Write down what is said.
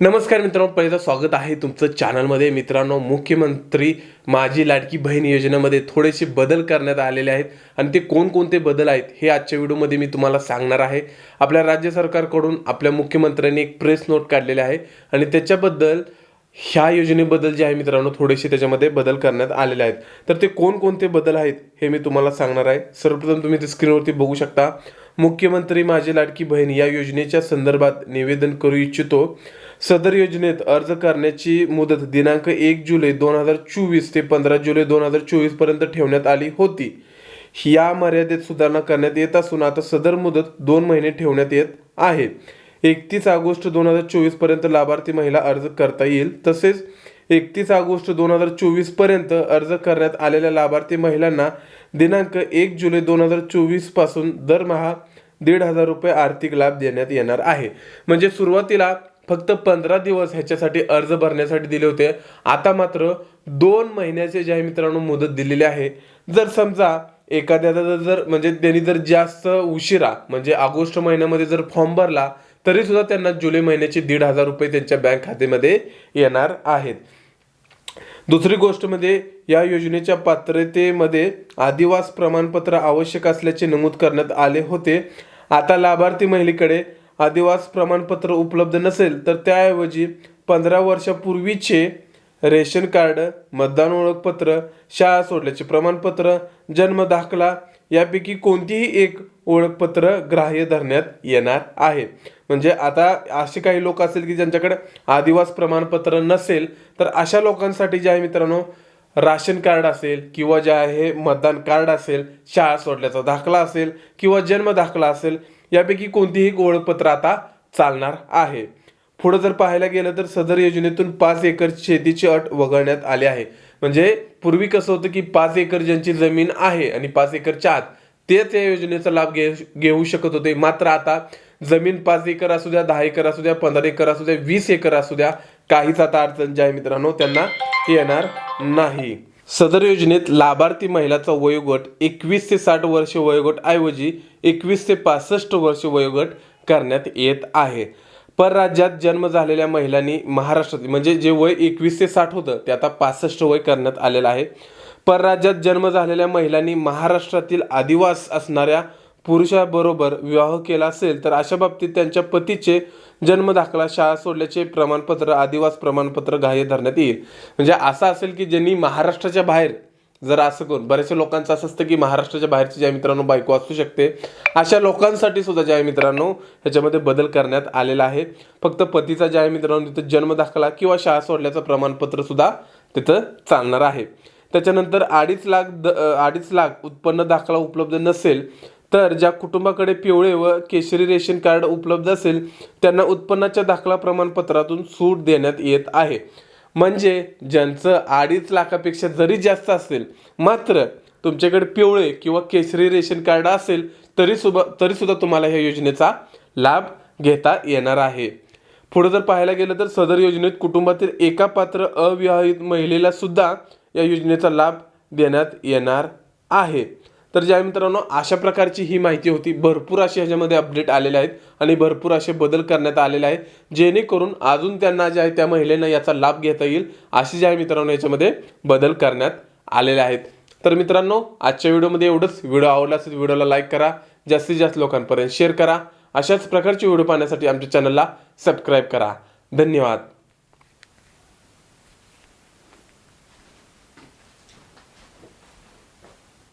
नमस्कार मित्रांनो पहिलं स्वागत आहे तुमचं चॅनलमध्ये मित्रांनो मुख्यमंत्री माझी लाडकी बहीण योजनेमध्ये थोडेसे बदल करण्यात आलेले आहेत. आणि ते कोणकोणते बदल आहेत हे आजच्या व्हिडिओमध्ये मी तुम्हाला सांगणार आहे. आपल्या राज्य सरकारकडून आपल्या मुख्यमंत्र्यांनी एक प्रेस नोट काढलेला आहे. आणि त्याच्याबद्दल ह्या योजनेबद्दल जे आहे मित्रांनो थोडेसे त्याच्यामध्ये बदल करण्यात आलेले आहेत. तर ते कोणकोणते बदल आहेत हे मी तुम्हाला सांगणार आहे. सर्वप्रथम तुम्ही ते स्क्रीनवरती बघू शकता. मुख्यमंत्री माझी लाडकी बहीण या योजनेच्या संदर्भात निवेदन करू इच्छितो. सदर योजनेत अर्ज करण्याची मुदत दिनांक एक जुलै दोन हजार चोवीस ते पंधरा जुलै दोन हजार चोवीसपर्यंत ठेवण्यात आली होती. या मर्यादेत सुधारणा करण्यात येत असून आता सदर मुदत दोन महिने ठेवण्यात येत आहे. एकतीस ऑगस्ट दोन हजार चोवीसपर्यंत लाभार्थी महिला अर्ज करता येईल. तसेच एकतीस ऑगस्ट दोन हजार चोवीसपर्यंत अर्ज करण्यात आलेल्या लाभार्थी महिलांना दिनांक एक जुलै दोन हजार चोवीसपासून दरमहा दीड हजार रुपये आर्थिक लाभ देण्यात येणार आहे. म्हणजे सुरुवातीला फक्त पंधरा दिवस ह्याच्यासाठी अर्ज भरण्यासाठी दिले होते. आता मात्र दोन महिन्याचे जे आहे मित्रांनो मुदत दिलेली आहे. जर समजा एखाद्याचा जर- जर म्हणजे त्यांनी जर जास्त उशिरा म्हणजे ऑगस्ट महिन्यामध्ये जर फॉर्म भरला तरी सुद्धा त्यांना जुलै महिन्याचे दीड हजार रुपये त्यांच्या बँक खात्यामध्ये येणार आहेत. दुसरी गोष्ट म्हणजे या योजनेच्या पात्रतेमध्ये आदिवास प्रमाणपत्र आवश्यक असल्याचे नमूद करण्यात आले होते. आता लाभार्थी महिलेकडे आदिवास प्रमाणपत्र उपलब्ध नसेल तर त्याऐवजी पंधरा वर्षापूर्वीचे रेशन कार्ड मतदान ओळखपत्र शाळा सोडल्याचे प्रमाणपत्र जन्म दाखला यापैकी कोणतीही एक ओळखपत्र ग्राह्य धरण्यात येणार आहे. म्हणजे आता असे काही लोक असेल की ज्यांच्याकडे आदिवास प्रमाणपत्र नसेल तर अशा लोकांसाठी जे आहे मित्रांनो राशन कार्ड असेल किंवा जे आहे मतदान कार्ड असेल शाळा सोडल्याचा दाखला असेल किंवा जन्म दाखला असेल यापैकी कोणतीही एक ओळखपत्र आता चालणार आहे. पुढं जर पाहायला गेलं तर सदर योजनेतून पाच एकर शेतीची अट वगळण्यात आली आहे. म्हणजे पूर्वी कसं होतं की पाच एकर ज्यांची जमीन आहे आणि पाच एकरच्या आत तेच या योजनेचा लाभ घे घेऊ शकत होते. मात्र आता जमीन पाच एकर असू द्या दहा एकर असू द्या पंधरा एकर असू द्या वीस एकर असू द्या काहीच आता अडचण जे आहे मित्रांनो त्यांना येणार नाही. सदर योजनेत लाभार्थी महिलाचा वयोगट एकवीस ते साठ वर्ष वयोगट ऐवजी एकवीस ते पासष्ट वर्ष वयोगट करण्यात येत आहे. परराज्यात जन्म झालेल्या महिलांनी महाराष्ट्रात म्हणजे जे वय एकवीस ते साठ होतं ते आता पासष्ट वय करण्यात आलेलं आहे. परराज्यात जन्म झालेल्या महिलांनी महाराष्ट्रातील आदिवास असणाऱ्या पुरुषाबरोबर विवाह केला असेल तर अशा बाबतीत त्यांच्या पतीचे जन्मदाखला शाळा सोडल्याचे प्रमाणपत्र आदिवास प्रमाणपत्र ग्राह्य धरण्यात येईल. म्हणजे असं असेल की ज्यांनी महाराष्ट्राच्या बाहेर जर असं करून बऱ्याचशा लोकांचं असं असतं की महाराष्ट्राच्या बाहेरची ज्या मित्रांनो बायको असू शकते अशा लोकांसाठी सुद्धा ज्या मित्रांनो ह्याच्यामध्ये बदल करण्यात आलेला आहे. फक्त पतीचा ज्या मित्रांनो तिथं जन्मदाखला किंवा शाळा सोडल्याचं प्रमाणपत्र सुद्धा तिथं चालणार आहे. त्याच्यानंतर अडीच लाख द अडीच लाख उत्पन्न दाखला उपलब्ध नसेल तर ज्या कुटुंबाकडे पिवळे व केशरी रेशन कार्ड उपलब्ध असेल त्यांना उत्पन्नाच्या दाखला प्रमाणपत्रातून सूट देण्यात येत आहे. म्हणजे ज्यांचं अडीच लाखापेक्षा जरी जास्त असेल मात्र तुमच्याकडे पिवळे किंवा केशरी रेशन कार्ड असेल तरी सुद्धा तरी सुद्धा तुम्हाला ह्या योजनेचा लाभ घेता येणार आहे. पुढे जर पाहायला गेलं तर सदर योजनेत कुटुंबातील एका पात्र अविवाहित महिलेला सुद्धा या योजनेचा लाभ देण्यात येणार आहे. तर ज्या मित्रांनो अशा प्रकारची ही माहिती होती. भरपूर असे ह्याच्यामध्ये अपडेट आलेले आहेत आणि भरपूर असे बदल करण्यात आलेले आहेत जेणेकरून अजून त्यांना जे आहे त्या महिलेनं याचा लाभ घेता येईल असे जे आहे मित्रांनो याच्यामध्ये बदल करण्यात आलेले आहेत. तर मित्रांनो आजच्या व्हिडिओमध्ये एवढंच. व्हिडिओ आवडला असेल व्हिडिओला लाईक करा. जास्तीत जास्त लोकांपर्यंत शेअर करा. अशाच प्रकारचे व्हिडिओ पाहण्यासाठी आमच्या चॅनलला सबस्क्राईब करा. धन्यवाद.